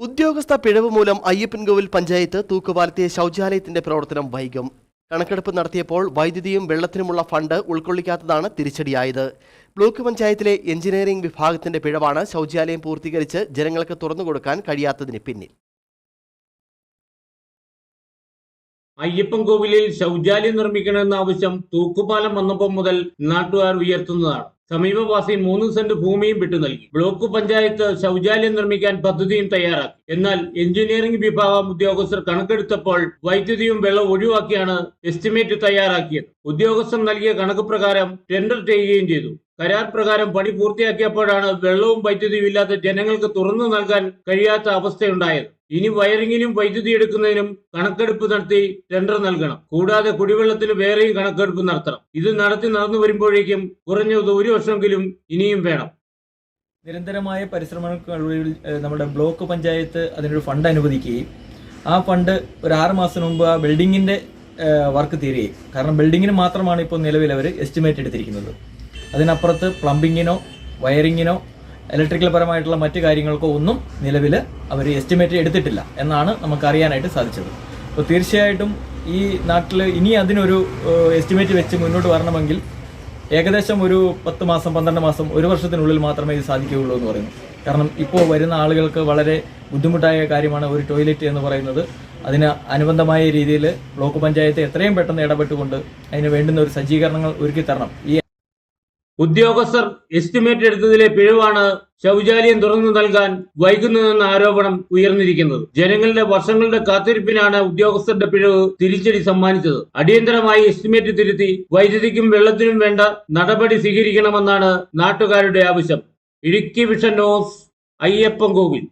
ഉദ്യോഗസ്ഥ പിഴവ് മൂലം അയ്യപ്പൻകോവിൽ പഞ്ചായത്ത് തൂക്കുപാലത്തെ ശൗചാലയത്തിന്റെ പ്രവർത്തനം വൈകും. കണക്കെടുപ്പ് നടത്തിയപ്പോൾ വൈദ്യുതിയും വെള്ളത്തിനുമുള്ള ഫണ്ട് ഉൾക്കൊള്ളിക്കാത്തതാണ് തിരിച്ചടിയായത്. ബ്ലോക്ക് പഞ്ചായത്തിലെ എഞ്ചിനീയറിംഗ് വിഭാഗത്തിന്റെ പിഴവാണ് ശൗചാലയം പൂർത്തീകരിച്ച് ജനങ്ങൾക്ക് തുറന്നുകൊടുക്കാൻ കഴിയാത്തതിന് പിന്നിൽ. അയ്യപ്പൻകോവിലിൽ ശൗചാലയം നിർമ്മിക്കണമെന്ന ആവശ്യം തൂക്കുപാലം വന്നപ്പോൾ മുതൽ നാട്ടുകാർ ഉയർത്തുന്നതാണ് സമീപവാസി മൂന്ന് സെന്റ് ഭൂമിയും വിട്ടു നൽകി. ബ്ലോക്ക് പഞ്ചായത്ത് ശൗചാലയം നിർമ്മിക്കാൻ പദ്ധതിയും തയ്യാറാക്കി. എന്നാൽ എഞ്ചിനീയറിംഗ് വിഭാഗം ഉദ്യോഗസ്ഥർ കണക്കെടുത്തപ്പോൾ വൈദ്യുതിയും വെള്ളം ഒഴിവാക്കിയാണ് എസ്റ്റിമേറ്റ് തയ്യാറാക്കിയത്. ഉദ്യോഗസ്ഥർ നൽകിയ കണക്ക് പ്രകാരം ടെൻഡർ ചെയ്യുകയും ചെയ്തു. കരാർ പ്രകാരം പണി പൂർത്തിയാക്കിയപ്പോഴാണ് വെള്ളവും വൈദ്യുതിയും ഇല്ലാതെ ജനങ്ങൾക്ക് തുറന്നു നൽകാൻ കഴിയാത്ത അവസ്ഥയുണ്ടായത്. ഇനി വയറിങ്ങിനും വൈദ്യുതി എടുക്കുന്നതിനും കണക്കെടുപ്പ് നടത്തി ടെൻഡർ നൽകണം. കൂടാതെ കുടിവെള്ളത്തിന് വേറെയും കണക്കെടുപ്പ് നടത്തണം. ഇത് നടത്തി നടന്നു വരുമ്പോഴേക്കും കുറഞ്ഞത് ഒരു വർഷമെങ്കിലും ഇനിയും വേണം. നിരന്തരമായ പരിശ്രമങ്ങൾക്കൊടുവിൽ ഏഹ്, നമ്മുടെ ബ്ലോക്ക് പഞ്ചായത്ത് അതിനൊരു ഫണ്ട് അനുവദിക്കുകയും ആ ഫണ്ട് ഒരു ആറ് മാസം മുമ്പ് ആ ബിൽഡിങ്ങിന്റെ വർക്ക് തീരുകയും. കാരണം ബിൽഡിങ്ങിന് മാത്രമാണ് ഇപ്പോൾ നിലവിൽ അവർ എസ്റ്റിമേറ്റ് എടുത്തിരിക്കുന്നത്. അതിനപ്പുറത്ത് പ്ലംബിങ്ങിനോ വയറിങ്ങിനോ ഇലക്ട്രിക്കൽ പരമായിട്ടുള്ള മറ്റു കാര്യങ്ങൾക്കോ ഒന്നും നിലവിൽ അവർ എസ്റ്റിമേറ്റ് എടുത്തിട്ടില്ല എന്നാണ് നമുക്ക് അറിയാനായിട്ട് സാധിച്ചത്. അപ്പോൾ തീർച്ചയായിട്ടും ഈ നാട്ടിൽ ഇനി അതിനൊരു എസ്റ്റിമേറ്റ് വെച്ച് മുന്നോട്ട് വരണമെങ്കിൽ ഏകദേശം ഒരു പത്ത് മാസം പന്ത്രണ്ട് മാസം ഒരു വർഷത്തിനുള്ളിൽ മാത്രമേ ഇത് സാധിക്കുകയുള്ളൂ എന്ന് പറയുന്നു. കാരണം ഇപ്പോൾ വരുന്ന ആളുകൾക്ക് വളരെ ബുദ്ധിമുട്ടായ കാര്യമാണ് ഒരു ടോയ്ലറ്റ് എന്ന് പറയുന്നത്. അതിന് അനുബന്ധമായ രീതിയിൽ ബ്ലോക്ക് പഞ്ചായത്ത് എത്രയും പെട്ടെന്ന് ഇടപെട്ടുകൊണ്ട് അതിന് വേണ്ടുന്ന ഒരു സജ്ജീകരണങ്ങൾ ഒരുക്കി തരണം. ഈ ഉദ്യോഗസ്ഥർ എസ്റ്റിമേറ്റ് എടുത്തതിലെ പിഴവാണ് ശൗചാലയം തുറന്നു നൽകാൻ വൈകുന്നതെന്ന ആരോപണം ഉയർന്നിരിക്കുന്നത്. ജനങ്ങളുടെ വർഷങ്ങളുടെ കാത്തിരിപ്പിനാണ് ഉദ്യോഗസ്ഥരുടെ പിഴവ് തിരിച്ചടി സമ്മാനിച്ചത്. അടിയന്തരമായി എസ്റ്റിമേറ്റ് തിരുത്തി വൈദ്യുതിക്കും വെള്ളത്തിനും വേണ്ട നടപടി സ്വീകരിക്കണമെന്നാണ് നാട്ടുകാരുടെ ആവശ്യം. Idukki vision news Ayyappan Kovil